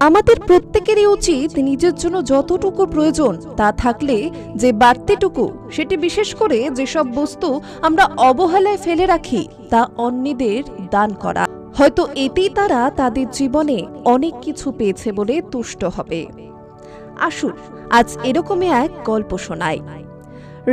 আমাদের প্রত্যেকেরই উচিত নিজের জন্য যতটুকু প্রয়োজন তা থাকলে যে বাড়তিটুকু সেটি বিশেষ করে যেসব বস্তু আমরা অবহেলায় ফেলে রাখি তা অন্যদের দান করা। হয়তো এতেই তারা তাদের জীবনে অনেক কিছু পেয়েছে বলে তুষ্ট হবে। আসুন, আজ এরকমই এক গল্প শোনাই।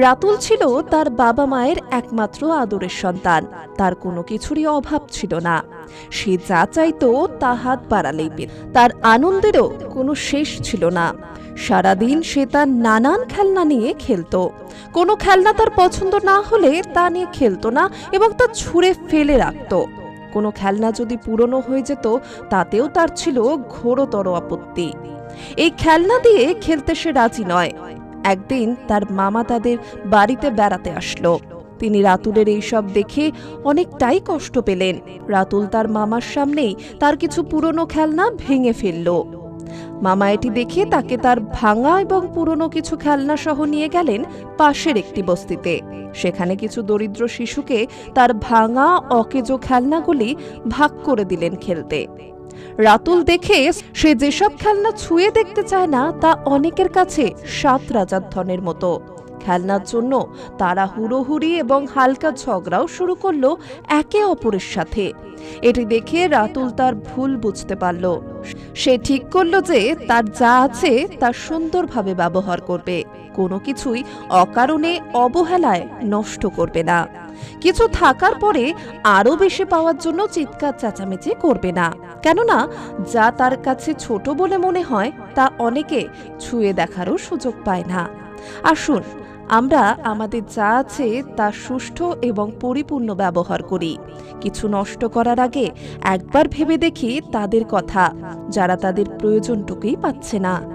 রাতুল ছিল তার বাবা মায়ের একমাত্র আদরের সন্তান। তার কোনো কিছুরই অভাব ছিল না। সে যা চাইতো তা হাত বাড়ালেই পেত। তার আনন্দেরও কোনো শেষ ছিল না। সারাদিন সে তার নানান খেলনা নিয়ে খেলতো। কোনো খেলনা তার পছন্দ না হলে তা নিয়ে খেলতো না এবং তা ছুঁড়ে ফেলে রাখতো। কোনো খেলনা যদি পুরনো হয়ে যেত, তাতেও তার ছিল ঘোরতর আপত্তি। এই খেলনা দিয়ে খেলতে সে রাজি নয়। একদিন তার মামা তাদের বাড়িতে বেড়াতে আসলো। তিনি রাতুলের এইসব দেখে অনেকটাই কষ্ট পেলেন। রাতুল তার মামার সামনেই তার কিছু পুরনো খেলনা ভেঙে ফেলল। মামা এটি দেখে তাকে তার ভাঙা এবং পুরনো কিছু খেলনা সহ নিয়ে গেলেন পাশের একটি বস্তিতে। সেখানে কিছু দরিদ্র শিশুকে তার ভাঙা, অকেজো খেলনাগুলি ভাগ করে দিলেন খেলতে। রাতুল দেখে সে যেসব খেলনা ছুঁয়ে দেখতে চায় না, তা অনেকের কাছে সাত রাজার ধনের মতো। খেলনার জন্য তারা হুড়োহুড়ি এবং হালকা ঝগড়াও শুরু করল একে অপরের সাথে। এটি দেখে রাতুল তার ভুল বুঝতে পারল। সে ঠিক করল যে তার যা আছে তা সুন্দরভাবে ব্যবহার করবে। কোনো কিছুই অকারণে, অবহেলায় নষ্ট করবে না। কিছু থাকার পরে আরও বেশি পাওয়ার জন্য চিৎকার চেঁচামেচি করবে না। কেননা, যা তার কাছে ছোট বলে মনে হয়, তা অনেকে ছুঁয়ে দেখারও সুযোগ পায় না। আসুন, আমরা আমাদের যা আছে তা সুষ্ঠু এবং পরিপূর্ণ ব্যবহার করি। কিছু নষ্ট করার আগে একবার ভেবে দেখি তাদের কথা, যারা তাদের প্রয়োজনটুকুই পাচ্ছে না।